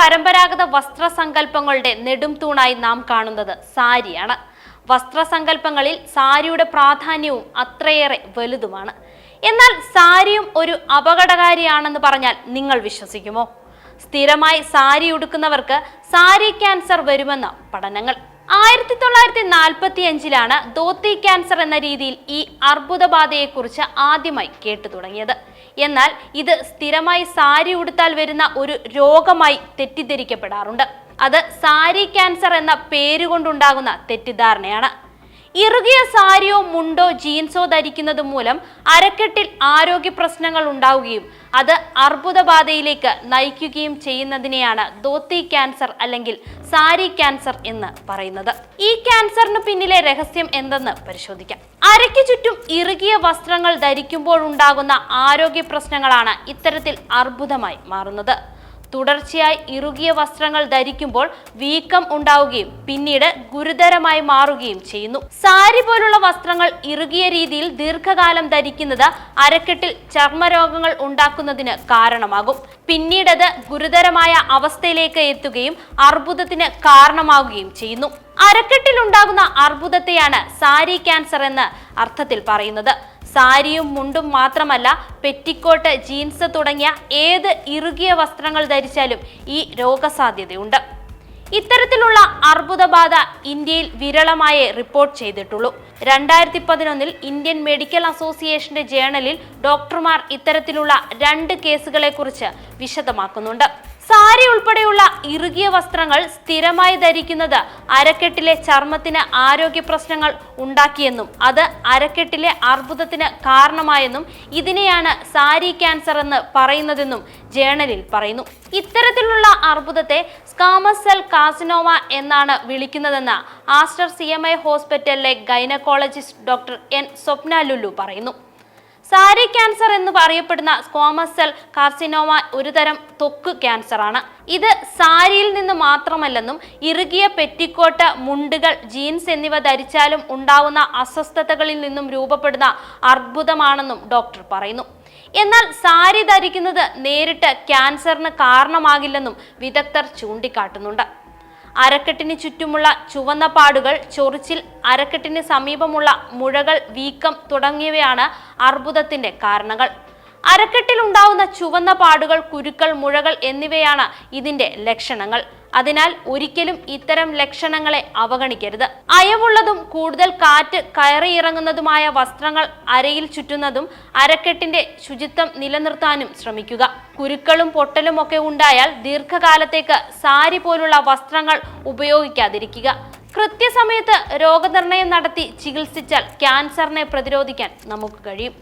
പരമ്പരാഗത വസ്ത്രസങ്കല്പങ്ങളുടെ നെടും തൂണായി നാം കാണുന്നത് സാരിയാണ്. വസ്ത്രസങ്കല്പങ്ങളിൽ സാരിയുടെ പ്രാധാന്യവും അത്രയേറെ വലുതുമാണ്. എന്നാൽ സാരിയും ഒരു അപകടകാരിയാണെന്ന് പറഞ്ഞാൽ നിങ്ങൾ വിശ്വസിക്കുമോ? സ്ഥിരമായി സാരി ഉടുക്കുന്നവർക്ക് സാരി ക്യാൻസർ വരുമെന്ന പഠനങ്ങൾ. ആയിരത്തി തൊള്ളായിരത്തി നാൽപ്പത്തി അഞ്ചിലാണ് ധോത്തി ക്യാൻസർ എന്ന രീതിയിൽ ഈ അർബുദബാധയെക്കുറിച്ച് ആദ്യമായി കേട്ടു തുടങ്ങിയത്. എന്നാൽ ഇത് സ്ഥിരമായി സാരി ഉടുത്താൽ വരുന്ന ഒരു രോഗമായി തെറ്റിദ്ധരിക്കപ്പെടാറുണ്ട്. അത് സാരി ക്യാൻസർ എന്ന പേരുകൊണ്ടുണ്ടാകുന്ന തെറ്റിദ്ധാരണയാണ്. ഇറുകിയ സാരിയോ മുണ്ടോ ജീൻസോ ധരിക്കുന്നത് മൂലം അരക്കെട്ടിൽ ആരോഗ്യ പ്രശ്നങ്ങൾ ഉണ്ടാവുകയും അത് അർബുദബാധയിലേക്ക് നയിക്കുകയും ചെയ്യുന്നതിനെയാണ് ദോത്തി ക്യാൻസർ അല്ലെങ്കിൽ സാരി ക്യാൻസർ എന്ന് പറയുന്നത്. ഈ ക്യാൻസറിന് പിന്നിലെ രഹസ്യം എന്തെന്ന് പരിശോധിക്കാം. അരയ്ക്ക് ചുറ്റും ഇറുകിയ വസ്ത്രങ്ങൾ ധരിക്കുമ്പോഴുണ്ടാകുന്ന ആരോഗ്യ പ്രശ്നങ്ങളാണ് ഇത്തരത്തിൽ അർബുദമായി മാറുന്നത്. തുടർച്ചയായി ഇറുകിയ വസ്ത്രങ്ങൾ ധരിക്കുമ്പോൾ വീക്കം ഉണ്ടാവുകയും പിന്നീട് ഗുരുതരമായി മാറുകയും ചെയ്യുന്നു. സാരി പോലുള്ള വസ്ത്രങ്ങൾ ഇറുകിയ രീതിയിൽ ദീർഘകാലം ധരിക്കുന്നത് അരക്കെട്ടിൽ ചർമ്മരോഗങ്ങൾ ഉണ്ടാക്കുന്നതിന് കാരണമാകും. പിന്നീടത് ഗുരുതരമായ അവസ്ഥയിലേക്ക് എത്തുകയും അർബുദത്തിന് കാരണമാവുകയും ചെയ്യുന്നു. അരക്കെട്ടിൽ ഉണ്ടാകുന്ന അർബുദത്തെയാണ് സാരി ക്യാൻസർ എന്ന് അർത്ഥത്തിൽ പറയുന്നത്. സാരിയും മുണ്ടും മാത്രമല്ല പെറ്റിക്കോട്ട് ജീൻസ് തുടങ്ങിയ ഏത് ഇറുകിയ വസ്ത്രങ്ങൾ ധരിച്ചാലും ഈ രോഗസാധ്യതയുണ്ട്. ഇത്തരത്തിലുള്ള അർബുദബാധ ഇന്ത്യയിൽ വിരളമായേ റിപ്പോർട്ട് ചെയ്തിട്ടുള്ളൂ. രണ്ടായിരത്തി പതിനൊന്നിൽ ഇന്ത്യൻ മെഡിക്കൽ അസോസിയേഷന്റെ ജേണലിൽ ഡോക്ടർമാർ ഇത്തരത്തിലുള്ള രണ്ട് കേസുകളെക്കുറിച്ച് വിശദമാക്കുന്നുണ്ട്. സാരി ഉൾപ്പെടെയുള്ള ഇറുകിയ വസ്ത്രങ്ങൾ സ്ഥിരമായി ധരിക്കുന്നത് അരക്കെട്ടിലെ ചർമ്മത്തിന് ആരോഗ്യ പ്രശ്നങ്ങൾ ഉണ്ടാക്കിയെന്നും അത് അരക്കെട്ടിലെ അർബുദത്തിന് കാരണമായെന്നും ഇതിനെയാണ് സാരി ക്യാൻസർ എന്ന് പറയുന്നതെന്നും ജേണലിൽ പറയുന്നു. ഇത്തരത്തിലുള്ള അർബുദത്തെ സ്കാമസ് സെൽ കാസിനോമ എന്നാണ് വിളിക്കുന്നതെന്ന് ആസ്റ്റർ സി എം ഐ ഹോസ്പിറ്റലിലെ gynaecologist doctor N Swapna Lulu പറയുന്നു. സാരി ക്യാൻസർ എന്ന് പറയപ്പെടുന്ന സ്ക്വാമസ് സെൽ കാർസിനോമ ഒരുതരം തൊക്ക് ക്യാൻസറാണ്. ഇത് സാരിയിൽ നിന്ന് മാത്രമല്ലെന്നും ഇറുകിയ പെറ്റിക്കോട്ട് മുണ്ടുകൾ ജീൻസ് എന്നിവ ധരിച്ചാലും ഉണ്ടാവുന്ന അസ്വസ്ഥതകളിൽ നിന്നും രൂപപ്പെടുന്ന അർബുദമാണെന്നും ഡോക്ടർ പറയുന്നു. എന്നാൽ സാരി ധരിക്കുന്നത് നേരിട്ട് ക്യാൻസറിന് കാരണമാകില്ലെന്നും വിദഗ്ധർ ചൂണ്ടിക്കാട്ടുന്നുണ്ട്. അരക്കെട്ടിന് ചുറ്റുമുള്ള ചുവന്ന പാടുകൾ ചൊറിച്ചിൽ അരക്കെട്ടിന് സമീപമുള്ള മുഴകൾ വീക്കം തുടങ്ങിയവയാണ് അർബുദത്തിന്റെ കാരണങ്ങൾ. അരക്കെട്ടിൽ ഉണ്ടാവുന്ന ചുവന്ന പാടുകൾ കുരുക്കൾ മുഴകൾ എന്നിവയാണ് ഇതിന്റെ ലക്ഷണങ്ങൾ. അതിനാൽ ഒരിക്കലും ഇത്തരം ലക്ഷണങ്ങളെ അവഗണിക്കരുത്. അയവുള്ളതും കൂടുതൽ കാറ്റ് കയറിയിറങ്ങുന്നതുമായ വസ്ത്രങ്ങൾ അരയിൽ ചുറ്റുന്നതും അരക്കെട്ടിന്റെ ശുചിത്വം നിലനിർത്താനും ശ്രമിക്കുക. കുരുക്കളും പൊട്ടലും ഒക്കെ ഉണ്ടായാൽ ദീർഘകാലത്തേക്ക് സാരി പോലുള്ള വസ്ത്രങ്ങൾ ഉപയോഗിക്കാതിരിക്കുക. കൃത്യസമയത്ത് രോഗനിർണയം നടത്തി ചികിത്സിച്ചാൽ ക്യാൻസറിനെ പ്രതിരോധിക്കാൻ നമുക്ക് കഴിയും.